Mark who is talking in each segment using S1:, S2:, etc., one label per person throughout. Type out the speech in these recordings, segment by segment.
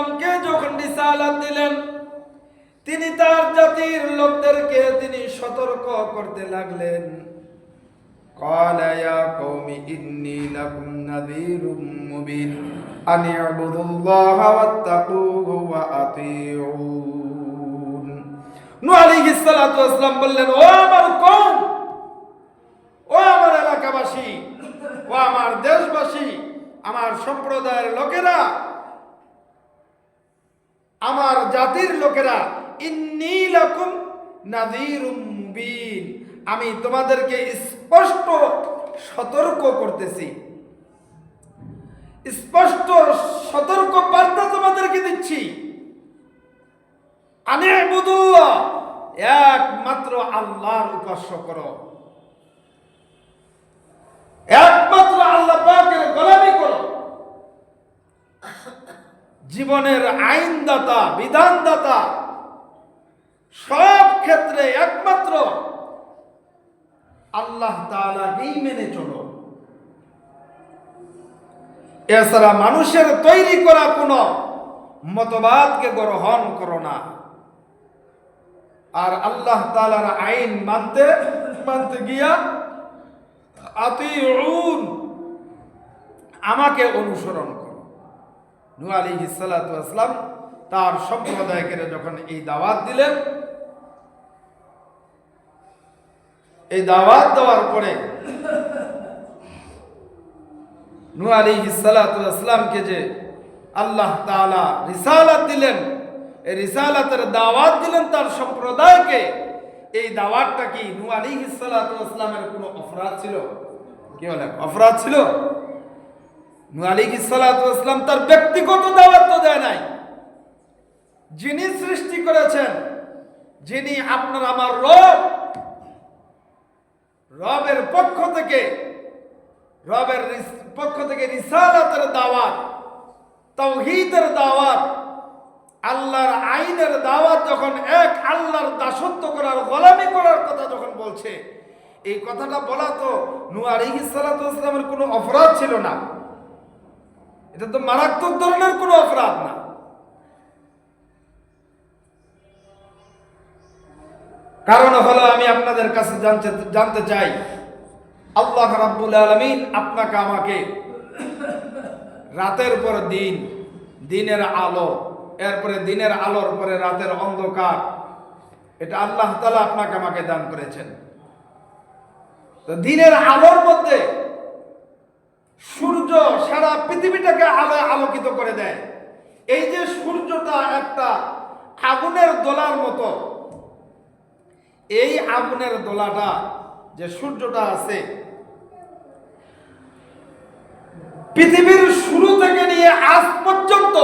S1: আসলামকে যখন রিসালাত দিলেন তিনি তার জাতির লোকদেরকে তিনি সতর্ক করতে লাগলেন قال يا قوم إني لكم نذير مبين أن اعبدوا الله واتقوه وأطيعون নূহ আলাইহিস সালাতু ওয়াসসালাম বললেন ও আমার কওম ও আমার এলাকাবাসী ও আমার দেশবাসী আমার সম্প্রদায়ের লোকেরা আমার জাতির লোকেরা মুবিন। আমি তোমাদেরকে স্পষ্ট সতর্ক করতেছি। স্পষ্ট সতর্ক বার্তা তোমাদেরকে দিচ্ছি। আনে একমাত্র আল্লাহর উপাস্য করো একমাত্র আল্লাহ পাকের গোলামি করো জীবনের আইনদাতা, বিধানদাতা, সব ক্ষেত্রে একমাত্র আল্লাহ তাআলাকেই মেনে চলো। এছাড়া মানুষের তৈরি করা কোনো মতবাদকে গ্রহণ করো না। আর আল্লাহ তালার আইন মানতে মানতে গিয়া আতিউন, আমাকে অনুসরণ করো। নূহ আলাইহিস সালাতু তার সম্প্রদায়কে যখন এই দাওয়াত দিলেন, এই দাওয়াত দেওয়ার পরে নূহ আলাইহিস সালাতু যে আল্লাহ তাআলা রিসালাত দিলেন, এই রিসালাতের দাওয়াত দিলেন তার সম্প্রদায়কে, এই দাওয়াতটা কি নূহ আলাইহিস সালাতু কোনো অপরাধ ছিল? কি বলে? অপরাধ ছিল? আলাইহিস সালাতু তার ব্যক্তিগত দাওয়াত তো দেয় নাই। যিনি সৃষ্টি করেছেন, যিনি আপনার আমার রব, রবের পক্ষ থেকে, রবের পক্ষ থেকে রিসালাতের দাওয়াত তৌহিদের দাওয়াত, আল্লাহর আইনের দাওয়াত যখন এক আল্লাহর দাসত্ব করার, গোলামি করার কথা যখন বলছে, এই কথাটা বলা তো নূহ আলাইহিস সালাতু কোনো অপরাধ ছিল না। এটা তো মারাত্মক ধরনের কোনো অপরাধ না। কারণ হলো আমি আপনাদের কাছে জানতে জানতে চাই, আল্লাহ রাব্বুল আলামিন আপনাকে আমাকে রাতের পর দিন, দিনের আলো, এরপরে দিনের আলোর পরে রাতের অন্ধকার, এটা আল্লাহ তাআলা আপনাকে আমাকে দান করেছেন। তো দিনের আলোর মধ্যে সূর্য সারা পৃথিবীটাকে আলো আলোকিত করে দেয়। এই যে সূর্যটা একটা আগুনের দোলার মতো, এই আগুনের দোলাটা যে সূর্যটা আছে, পৃথিবীর শুরু থেকে নিয়ে আজ পর্যন্ত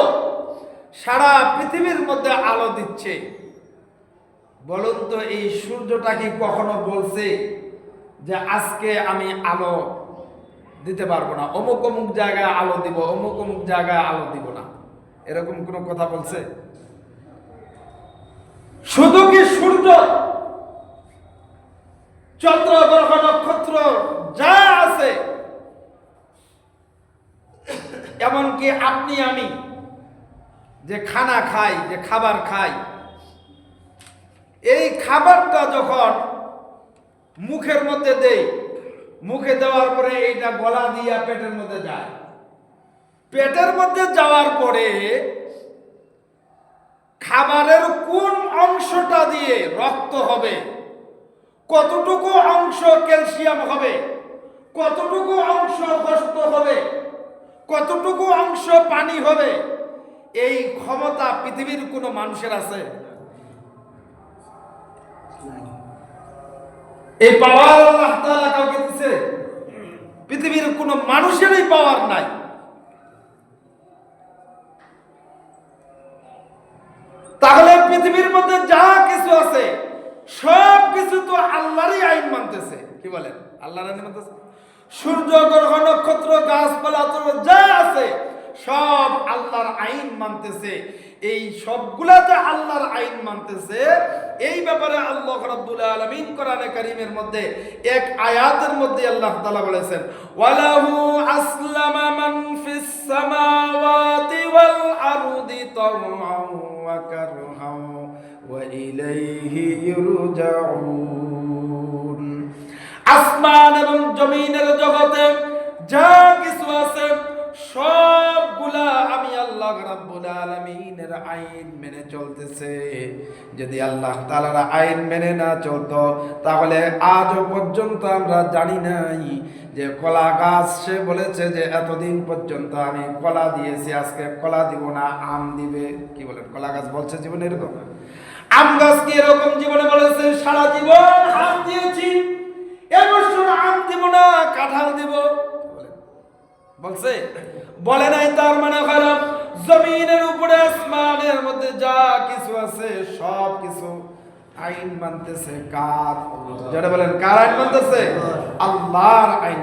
S1: সারা পৃথিবীর মধ্যে আলো দিচ্ছে। বলুন তো এই সূর্যটা কি কখনো বলছে যে আজকে আমি আলো দিতে পারব না। অমুক অমুক জায়গায় আলো দিব, অমুক অমুক জায়গায় আলো দিব না। এরকম কোনো কথা বলছে? শুধু কি সূর্য, চন্দ্র, গ্রহ, নক্ষত্র, যা আছে, এমনকি আপনি, আমি, যে খানা খাই, যে খাবার খাই, এই খাবারটা যখন মুখের মধ্যে দেই মুখে দেওয়ার পরে এইটা গলা দিয়া পেটের মধ্যে যায়। পেটের মধ্যে যাওয়ার পরে খাবারের কোন অংশটা দিয়ে রক্ত হবে? কতটুকু অংশ ক্যালসিয়াম হবে? কতটুকু অংশ গোস্ত হবে? কতটুকু অংশ পানি হবে? এই ক্ষমতা পৃথিবীর কোনো মানুষের আছে? এই পাওয়ার আল্লাহ তাআলা কাউকে পৃথিবীর কোনো মানুষেরই পাওয়ার নাই। তাহলে পৃথিবীর মধ্যে যা কিছু আছে, সব কিছু তো আল্লাহরই আইন মানতেছে। কি বলেন? আল্লাহর আইন মানতেছে? সূর্য, গ্রহ, নক্ষত্র, গাছপালা যা আছে, সব আল্লাহর আইন মানতেছে। এই সবগুলাতে আল্লাহর আইন মানতেছে। এই ব্যাপারে আল্লাহ রাব্বুল আলামিন কোরআনে কারীমের মধ্যে এক আয়াতের মধ্যে আল্লাহ তাআলা বলেছেন, ওয়ালাহু আসলামা মান ফিস সামাওয়াতি ওয়াল আরদি তাওআ ওয়া কারহাউ ওয়া ইলাইহি ইরজাউন। আসমান এবং জমিনের জগতে যা কিছু আছে আল্লাহ রাব্বুল আলামিনের আইন মেনে চলতেছে। যদি আল্লাহ তাআলার আইন মেনে না তাহলে পর্যন্ত আমরা জানি নাই যে কলা গাছ, সে বলেছে যে এতদিন পর্যন্ত আমি কলা দিয়েছি, আজকে কলা দিব না, আম দিবে। কি বলেন কলা গাছ বলছে জীবনে এরকম? আম গাছ কি এরকম জীবনে বলেছে? সারা জীবন আম দিয়েছি। এবছর আম দিব না, কাঁঠাল দিব। বলছে বলে নাই তার মানে খারাপ। জমিনের উপরে আসমানের মধ্যে যা কিছু আছে সব কিছু আইন মানতেছে। কার? যারা বলেন কার আইন মানতেছে? আল্লাহর আইন।